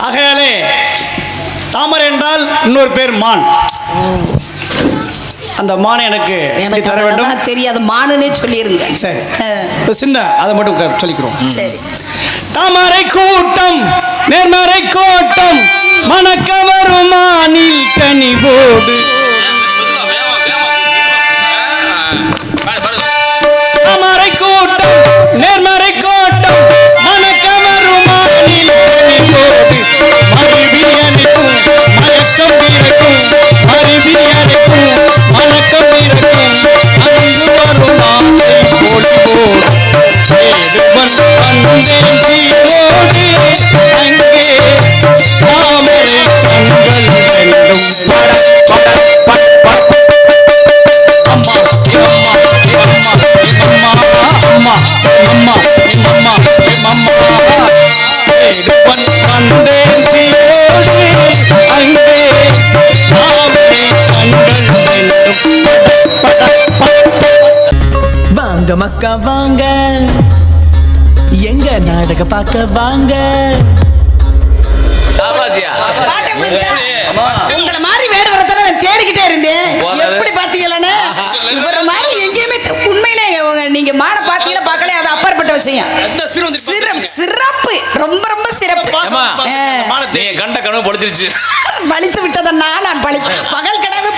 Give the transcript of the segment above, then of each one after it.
ஆகையாலே தாமரை என்றால் இன்னொரு பேர் மான். அந்த மானை எனக்கு தர வேண்டும். தெரியாது. மானுனே சொல்லிருங்க. சரி. சின்ன அதை மட்டும் சொல்லிக்கிறோம். சரி. தாமரை கூட்டம் நேர்மறை கோட்டம் மணக்க வரும் மானில் கனிவோடு. தாமரை கூட்டம் நேர்மறை வாங்க மக்கா வாங்க. எங்க நாடக பார்க்க வாங்க? உங்களை மாதிரி வேடு வரத்தானே நான் தேடிக்கிட்டே இருந்தேன். எப்படி பாத்தீங்களான்னு இவர மாதிரி எங்கேயுமே உண்மையிலே உங்க- நீங்க மாடை பாத்தீங்களா பார்க்கல அது அப்பாற்பட்ட விஷயம். சிறப்பு சிறப்பு. ரொம்ப ரொம்ப சிறப்பு. கண்ட கனவு படுத்துருச்சு. பழித்து விட்டதன்னா நான் பழி பகல் கனவு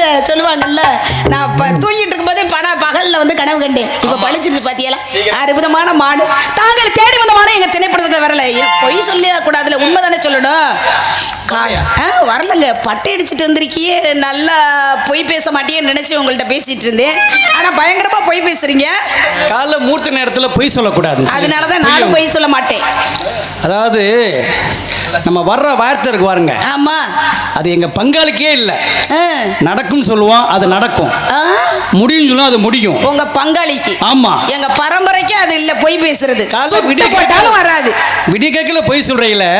என்று சொல்லுவாங்கல்ல? நான் தூங்கிட்டு இருக்கும்போதே பண பகல்ல வந்து கனவு கண்டேன். இப்ப பழிச்சிருச்சு பாத்தியலா. அற்புதமான மாடு. தாங்கள் தேடி வந்த மாடு எங்க திணைப்படத்தை வரல. பொய் சொல்லிட கூடாதுல. உண்மைதானே சொல்லணும். கா- ஆ, வரலங்க. பட்டை அடிச்சிட்டு வந்திருக்கியே. நல்லா பொய் பேச மாட்டேன்னு நினைச்சு உங்கள்ட்ட பேசிட்டு இருந்தேன். ஆனா பயங்கரமா பொய் பேசுறீங்க. காலைல மூர்த்த நேரத்துல பொய் சொல்லக்கூடாது அதனாலதான் நானும் பொய் சொல்ல மாட்டேன். அதாவது நம்ம வர்ற வார்த்தை இருக்கு பாருங்க. ஆமா. அது எங்க பங்காளிக்கே இல்லை. ஆ. நடக்கும்னு சொல்லுவோம் அது நடக்கும். முடியும் சொல்லுவோம் அது முடியும். உங்க பங்காளிக்கு. ஆமா. எங்க பரம்பரைக்கு அது இல்ல பொய் பேசுறது. விடிய போட்டாலும் வராது. விடிய கேட்கல பொய் சொல்றீங்களே?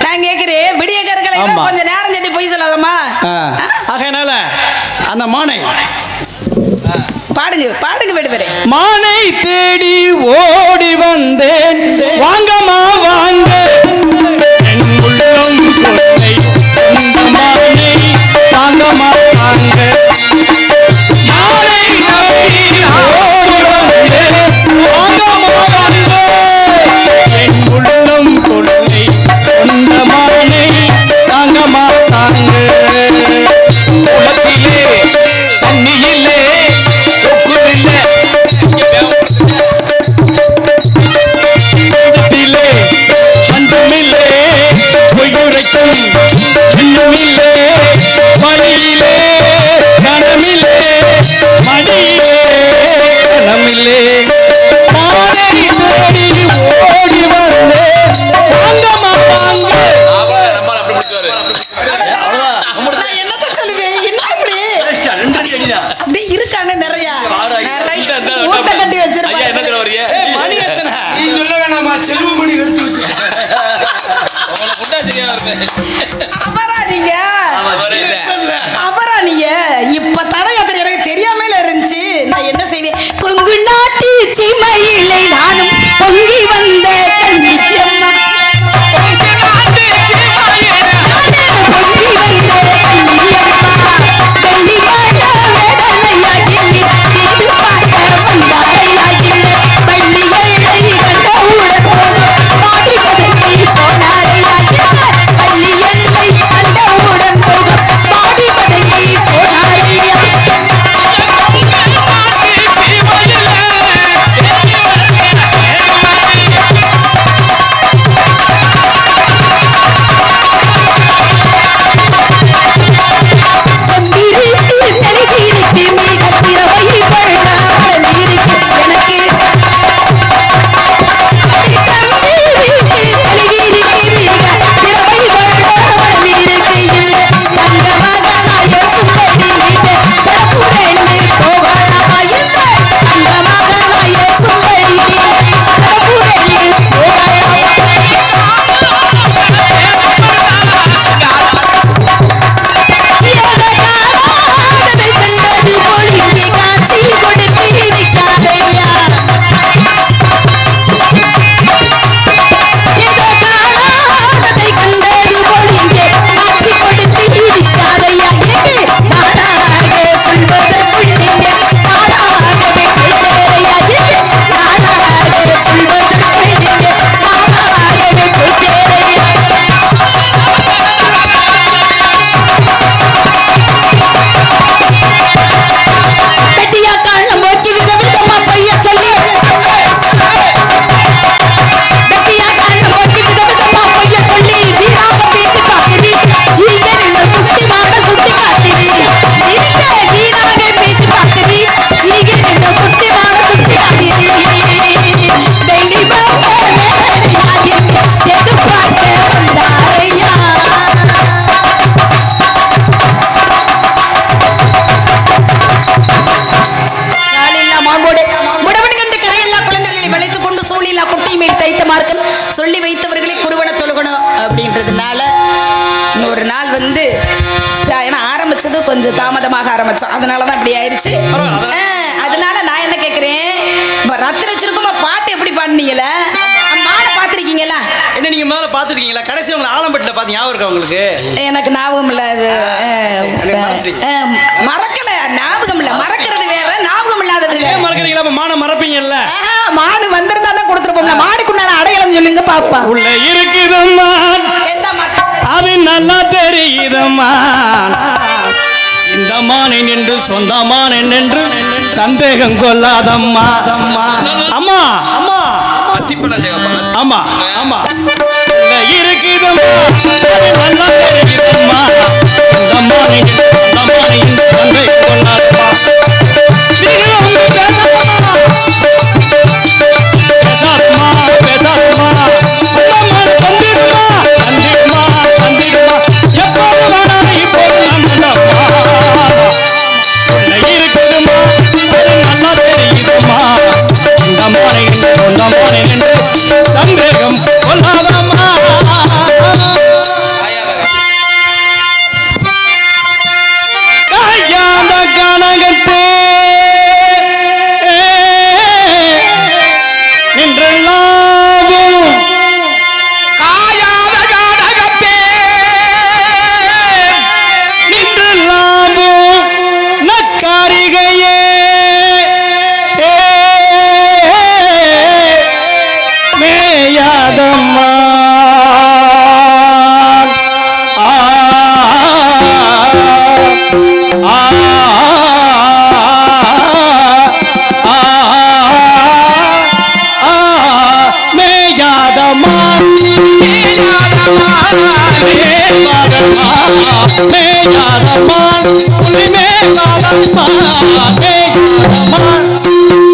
நான் கேக்குறேன். விடிய ஆமா. கொஞ்சம் நேரம் சென்று பொய் சொல்லலாமா. ஆகையினால அந்த மானை. பாடுங்க பாடுங்க விடுவரே மானை தேடி ஓடி வந்தேன். வாங்கம்மா வாங்க. வாங்க மானை ஆரம்பிச்சோம் அதனால தான் இப்படி ஆயிடுச்சு அதனால நான் என்ன கேட்குறேன் இப்போ ரத்தின சுருக்கமா பாட்டு எப்படி பாடுனீங்கள மாடை பார்த்துருக்கீங்களா என்ன நீங்க மேல பாத்துருக்கீங்களா கடைசி உங்களை ஆலம்பட்டில பாத்து ஞாபகம் இருக்கா உங்களுக்கு? எனக்கு ஞாபகம் இல்ல மறக்கல ஞாபகம் இல்ல. மறக்கிறது வேற ஞாபகம் இல்லாதது ஏன் மறக்கறீங்களா? அப்ப மான மறப்பீங்கல்ல? மாடு வந்திருந்தா தான் கொடுத்துருப்போம்ல. மாடுக்குண்டான அடையாளம் சொல்லுங்க பாப்பா. உள்ள இருக்குதம்மா. அது நல்லா தெரியுதம்மா. இந்த மானை நின்று சொந்த மானை நின்று சந்தேகம் கொள்ளாதம்மா. அம்மா. அம்மா. ஆமா ஆமா இருக்குதம்மா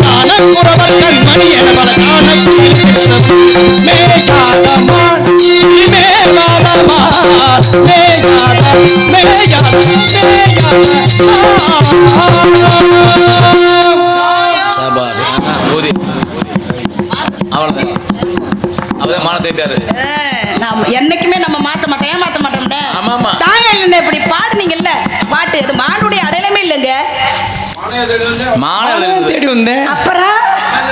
காணக்குறவர் கண்மணி என பல காணக்குறவர் அவ்வளோதான் அவதான் மான தேட்டாரு ஆ, நாம என்னைக்குமே நம்ம மாத்த மாட்டோம் ஏன் மாத்த மாட்டோம்ல ஆமா, ஆமா. தாங்க இல்லைன்னா இப்படி பாடுனீங்கல்ல பாட்டு அது மாடுடைய அடையாளமே இல்லைங்க மாலை தேடி வந்தேன் அப்புறம்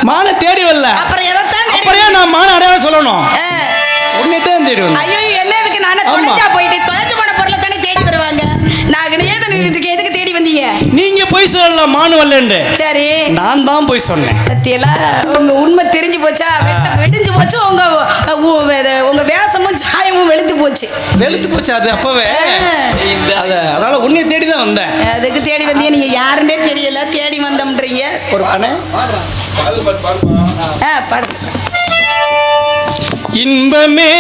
மாலை தேடி வரல அப்புறம் ஏன் நான் மாலை அடையாளம் சொல்லணும். உன்னை தான் தேடி வந்தேன் ஐயோ என்ன எதுக்கு நானே. தொலைஞ்சா போயிட்டு தொலைஞ்சு போன பொருளை தானே தேடி வருவாங்க? நான் நின்றுட்டு எதுக்கு தேடி வந்தீங்க? நீங்க போய் சொல்லல மானு வரலன்னு சரி. நான் தான் போய் சொன்னேன். பத்தியெல்லாம் உங்க உண்மை தெரிஞ்சு போச்சா? வெட்ட- வெடிஞ்சு போச்சு உங்க உங்க வேஷமும் சாயமும் வெளுத்து போச்சு. வெளுத்து போச்சு அது அப்பவே? அது அதனால உன்னை தேடி தான் வந்தேன். அதுக்கு தேடி வந்தீங்க? நீங்க யாருன்னே தெரியல தேடி வந்தோம்ன்றீங்க. ஒரு அண்ணே ஆ பாடு. இன்பமே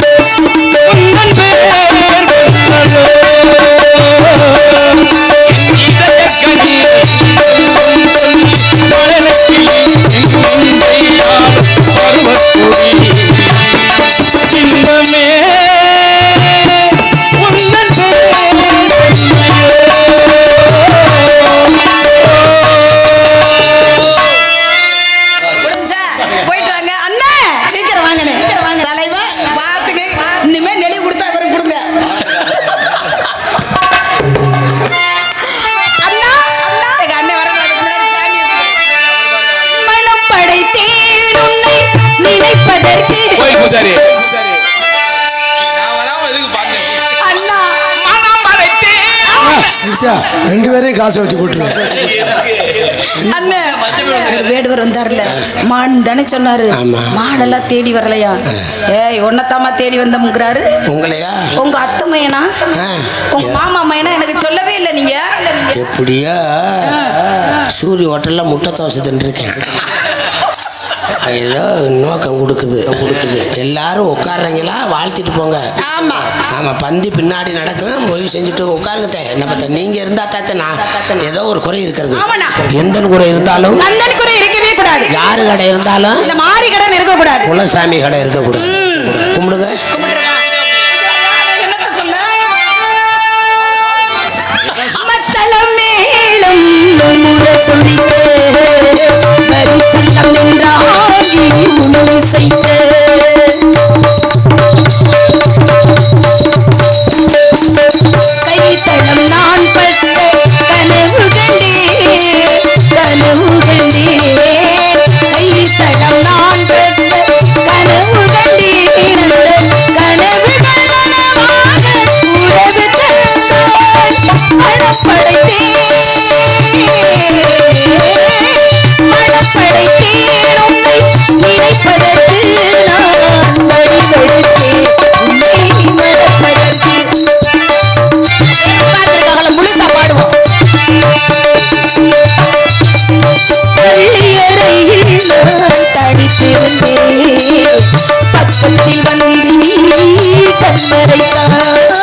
பேர் நினைப்பதற்கு கோயில் பூசாரி நான் வராம எதுக்கு பாட்டு அண்ணா. மனம் படைத்தே ரெண்டு பேரையும் காசு வச்சு போட்டுருங்க. அண்ணன் வேடுவர் வந்தார்ல. மான் தானே சொன்னாரு. ஆமா. மாடெல்லாம் தேடி வரலையா? ஏய் உன்னத்தாமா தேடி வந்தோம்ங்கிறாரு. உங்களையா? உங்க அத்தை மையனா. உங்க மாமா மையனா? எனக்கு சொல்லவே இல்லை நீங்க. எப்படியா? சூரிய ஹோட்டல்ல முட்டை தோசை தின்றுருக்கேன் ஏதோ நோக்கம் கொடுக்குது. கொடுக்குது. எல்லாரும் உட்காடுறீங்களா வாழ்த்திட்டு போங்க. ஆமா. ஆமா பந்தி பின்னாடி நடக்கும். மொய் செஞ்சுட்டு உட்காருங்க. என்ன பார்த்தா நீங்க இருந்தா தாத்த நான். ஏதோ ஒரு குறை இருக்கிறது. எந்த குறை இருந்தாலும் குறை இருக்கவே கூடாது. யாரு கடை இருந்தாலும் இந்த மாறி கடன் இருக்க கூடாது குலசாமி கடை இருக்கக்கூடாது. கும்பிடுங்க. என்னத்த அச்சத்தில் வந்து தன்மறைத்தான்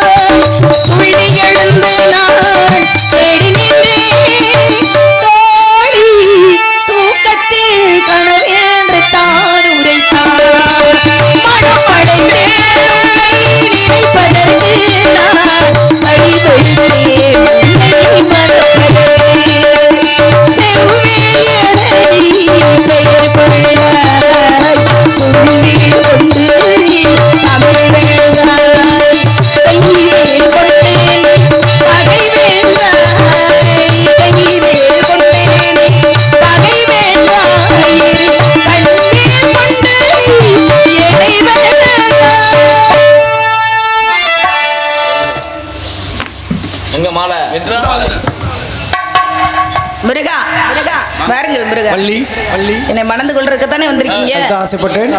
முருகா முருகா பாருங்கள் முருகா. பள்ளி பள்ளி. என்னை மணந்து கொள்றதுக்கு தானே வந்திருக்கீங்க ஆசைப்பட்டேன்.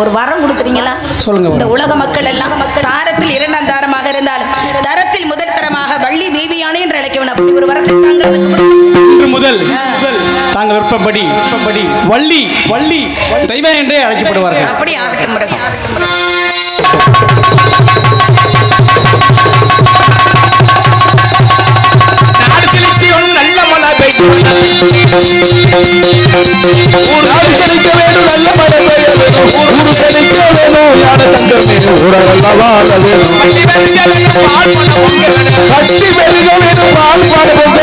ஒரு வரம் கொடுக்குறீங்களா? சொல்லுங்க இந்த. உலக மக்கள் எல்லாம் தாரத்தில் இரண்டாம் தாரமாக இருந்தாலும் தரத்தில் முதல் தரமாக வள்ளி தேவியானே என்று அழைக்கணும் அப்படி ஒரு வரத்தை தாங்கள் முதல் தாங்கள் விருப்பப்படி வள்ளி வள்ளி. தெய்வம் என்றே அழைக்கப்படுவார்கள். அப்படி ஆகட்டும் முருகா. நாடு செழிக்க வேணும் நல்ல மழை பெய்ய ஊரு செழிக்க தங்கமே வாழ கட்டி பெருக பால் பாடு பொங்க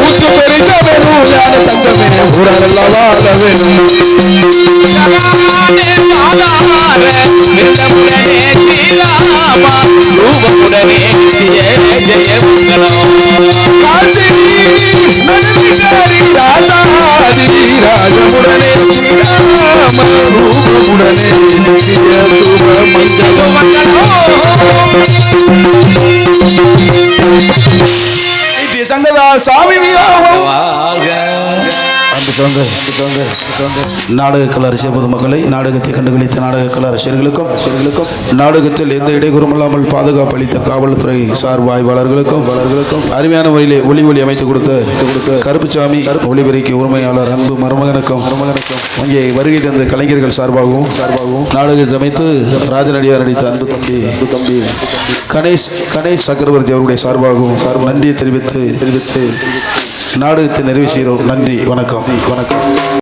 ஊத்து பெருக தங்கமே வாழ ரூபமுடனே ஜெய ஜெய மங்களம் காசி நடுவிகாரி ராஜாதி ராஜமுடனே ராம ரூபமுடனே நித்திய தூர மஞ்சள் சங்கதா சுவாமி வியாபம் வாழ்க நாடக கலை பொதுமக்களை நாடகத்தை கண்டுகளித்த நாடக கலை நாடகத்தில் எந்த இடையூறும் இல்லாமல் பாதுகாப்பு அளித்த காவல்துறை சார் வாய்வாளர்களுக்கும் வளர்களுக்கும் அருமையான வழியிலே ஒளி ஒளி அமைத்து கொடுத்த கொடுத்த கருப்புசாமி ஒளிபெருக்கி உரிமையாளர் அன்பு மருமகனுக்கும் மருமகனுக்கும் இங்கே வருகை தந்த கலைஞர்கள் சார்பாகவும் சார்பாகவும் நாடகத்தை அமைத்து ராஜநடிகார் நடித்த அன்பு தம்பி அன்பு தம்பி கணேஷ் கணேஷ் சக்கரவர்த்தி அவருடைய சார்பாகவும் நன்றியை தெரிவித்து தெரிவித்து நாடகத்தை நிறைவு செய்கிறோம். நன்றி வணக்கம். வணக்கம்.